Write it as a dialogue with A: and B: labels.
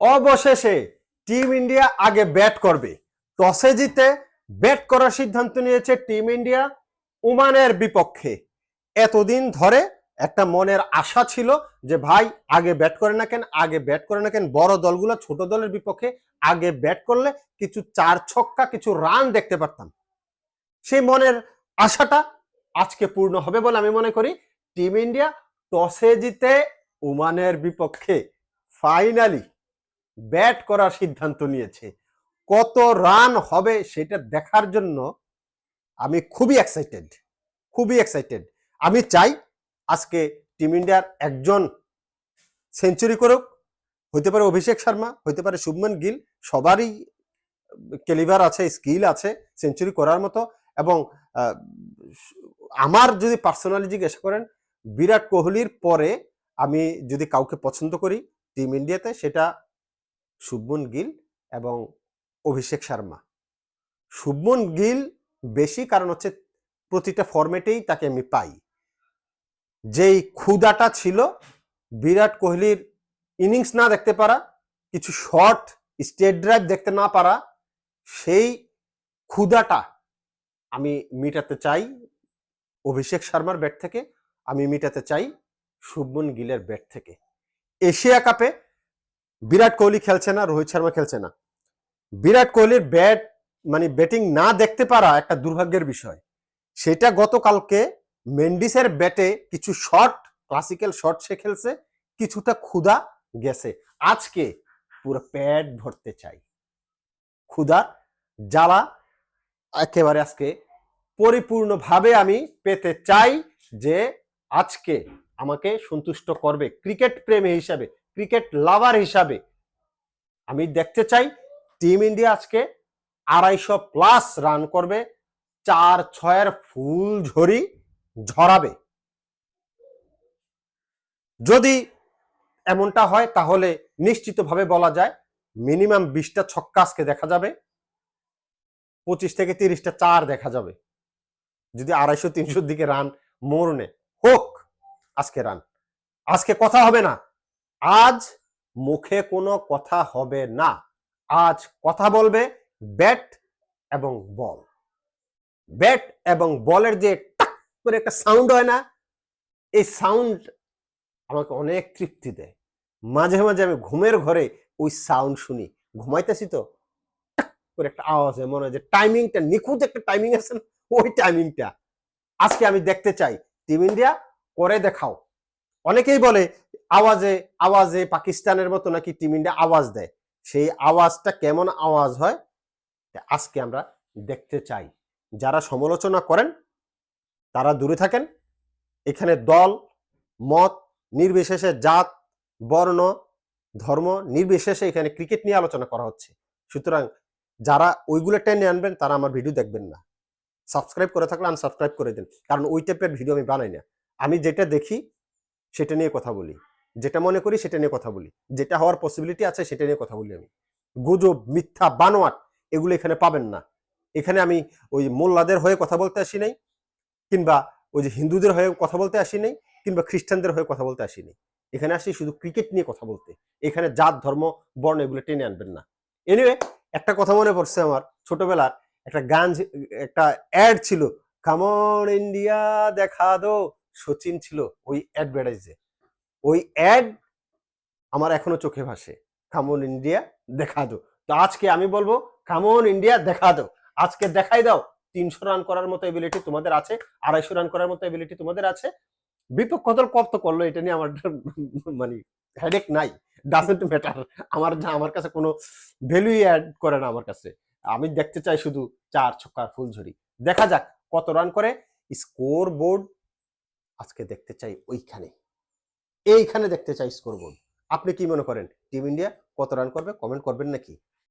A: অবশেষে team India আগে bat করবে। টসে জিতে ব্যাট করার সিদ্ধান্ত নিয়েছে টিম ইন্ডিয়া ওমানের বিপক্ষে। এতদিন ধরে একটা মনের আশা ছিল যে, ভাই, আগে ব্যাট করে না কেন? আগে ব্যাট করে না কেন? বড় দলগুলো ছোট দলের বিপক্ষে আগে ব্যাট করলে কিছু চার ছক্কা, কিছু রান দেখতে পারতাম। সেই মনের আশাটা আজকে পূর্ণ হবে বলে আমি মনে করি। টিম ইন্ডিয়া টসে জিতে ওমানের বিপক্ষে, ফাইনালি ব্যাট করার সিদ্ধান্ত নিয়েছে। কত রান হবে সেটা দেখার জন্য আমি খুবই এক্সাইটেড খুবই এক্সাইটেড আমি চাই আজকে টিম ইন্ডিয়ার একজন সেঞ্চুরি করুক, হইতে পারে অভিষেক শর্মা, হইতে পারে শুভমন গিল, সবারই ক্যালিভার আছে স্কিল আছে সেঞ্চুরি করার মতো এবং আমার যদি পার্সোনালি জিজ্ঞাসা করেন, বিরাট কোহলির পরে আমি যদি কাউকে পছন্দ করি টিম ইন্ডিয়াতে, সেটা শুভমন গিল এবং অভিষেক শর্মা। শুভমন গিল বেশি কারণ হচ্ছে প্রতিটা ফরম্যাটেই তাকে আমি পাই। যেই ক্ষুদাটা ছিল, বিরাট কোহলির ইনিংস না দেখতে পারা, কিছু শর্ট স্টেট ড্রাইভ দেখতে না পারা, সেই ক্ষুদাটা আমি মিটাতে চাই অভিষেক শর্মার ব্যাট থেকে, আমি মিটাতে চাই শুভমন গিলের ব্যাট থেকে। এশিয়া কাপে বিরাট কোহলি খেলছে না, রোহিত শর্মা খেলছে না। বিরাট কোহলির ব্যাট মানে ব্যাটিং না দেখতে পারা একটা দুর্ভাগ্যের বিষয়। সেটা গতকালকে মেন্ডিসের ব্যাটে কিছু শট, ক্লাসিক্যাল শট সে খেলছে, কিছুটা ক্ষুধা গেছে। আজকে পুরো প্যাড ভরতে চাই। ক্ষুধা, জ্বালা, একেবারে আজকে পরিপূর্ণভাবে আমি পেতে চাই যে আজকে আমাকে সন্তুষ্ট করবে ক্রিকেট প্রেমী হিসাবে। ক্রিকেট লাভার হিসাবে আমি দেখতে চাই টিম ইন্ডিয়া আজকে আড়াইশো প্লাস রান করবে, চার ছয়ের ফুল ঝরি ঝরাবে। যদি এমনটা হয়, তাহলে নিশ্চিতভাবে বলা যায় মিনিমাম বিশটা ছক্কা আজকে দেখা যাবে, পঁচিশ থেকে তিরিশটা চার দেখা যাবে। যদি আড়াইশো, তিনশোর দিকে রান মরনে হোক আজকে রান। আজকে কথা হবে না। আজ মুখে কোনো কথা হবে না। আজ কথা বলবে ব্যাট এবং বল। ব্যাট এবং বলের যে টাক করে একটা সাউন্ড হয় না, এই সাউন্ড আমাকে অনেক তৃপ্তি দেয়। মাঝে মাঝে আমি ঘুমের ঘরে ওই সাউন্ড শুনি। ঘুমাইতেছি তো করে একটা আওয়াজ হয়, মনে হয় যে টাইমিংটা নিখুঁত একটা টাইমিং আছে ওই টাইমিংটা। আজকে আমি দেখতে চাই, টিম ইন্ডিয়া করে দেখাও। অনেকেই বলে আওয়াজে আওয়াজে পাকিস্তানের মতো নাকি টিম ইন্ডিয়া আওয়াজ দেয়? সেই আওয়াজটা কেমন আওয়াজ হয়? আজকে আমরা দেখতে চাই। যারা সমালোচনা করেন, তারা দূরে থাকেন। এখানে দল, মত, নির্বিশেষে জাত, বর্ণ, ধর্ম নির্বিশেষে এখানে ক্রিকেট নিয়ে আলোচনা করা হচ্ছে। সুতরাং যারা ওইগুলো টেনে আনবেন, তারা আমার ভিডিও দেখবেন না। সাবস্ক্রাইব করে থাকলে আনসাবস্ক্রাইব করে দিন। কারণ ওই টাইপের ভিডিও আমি বানাই না। আমি যেটা দেখি, সেটা নিয়ে কথা বলি। যেটা মনে করি সেটা নিয়ে কথা বলি। যেটা হওয়ার পসিবিলিটি আছে সেটা নিয়ে কথা বলি আমি। গুজব, মিথ্যা, বানোয়াট এগুলো এখানে পাবেন না। এখানে আমি ওই মোল্লাদের হয়ে কথা বলতে আসি নাই, কিংবা ওই যে হিন্দুদের হয়ে কথা বলতে আসি নাই, কিংবা খ্রিস্টানদের হয়ে কথা বলতে আসি নাই। এখানে আসি শুধু ক্রিকেট নিয়ে কথা বলতে। এখানে জাত, ধর্ম, বর্ণ এগুলো টেনে আনবেন না। এনিওয়ে একটা কথা মনে পড়ছে আমার। ছোটবেলার একটা গান একটা অ্যাড ছিল কামন ইন্ডিয়া দেখা দো সচিন ছিল ওই অ্যাডভার্টাইজে ওই অ্যাড আমার এখনও চোখে ভাসে। কামন ইন্ডিয়া দেখা দো। তো আজকে আমি বলব কামন ইন্ডিয়া দেখা দো। আজকে দেখাই দাও, তিনশো রান করার মতো এবিলিটি তোমাদের আছে, আড়াইশো রান করার মতো এবিলিটি তোমাদের আছে। বিপক্ষ দল কত করল এটা নিয়ে আমার মানে হেডেক নাই। ডাজেন্ট ম্যাটার আমার যা, আমার কাছে কোনো ভ্যালুই অ্যাড করে না আমার কাছে। আমি দেখতে চাই শুধু চার ছক্কার ফুলঝুরি। দেখা যাক কত রান করে। স্কোর বোর্ড আজকে দেখতে চাই ওইখানে। এইখানে দেখতে চাইস করব আপনি কি মনে করেন? টিম ইন্ডিয়া কত রান করবে? কমেন্ট করবেন নাকি?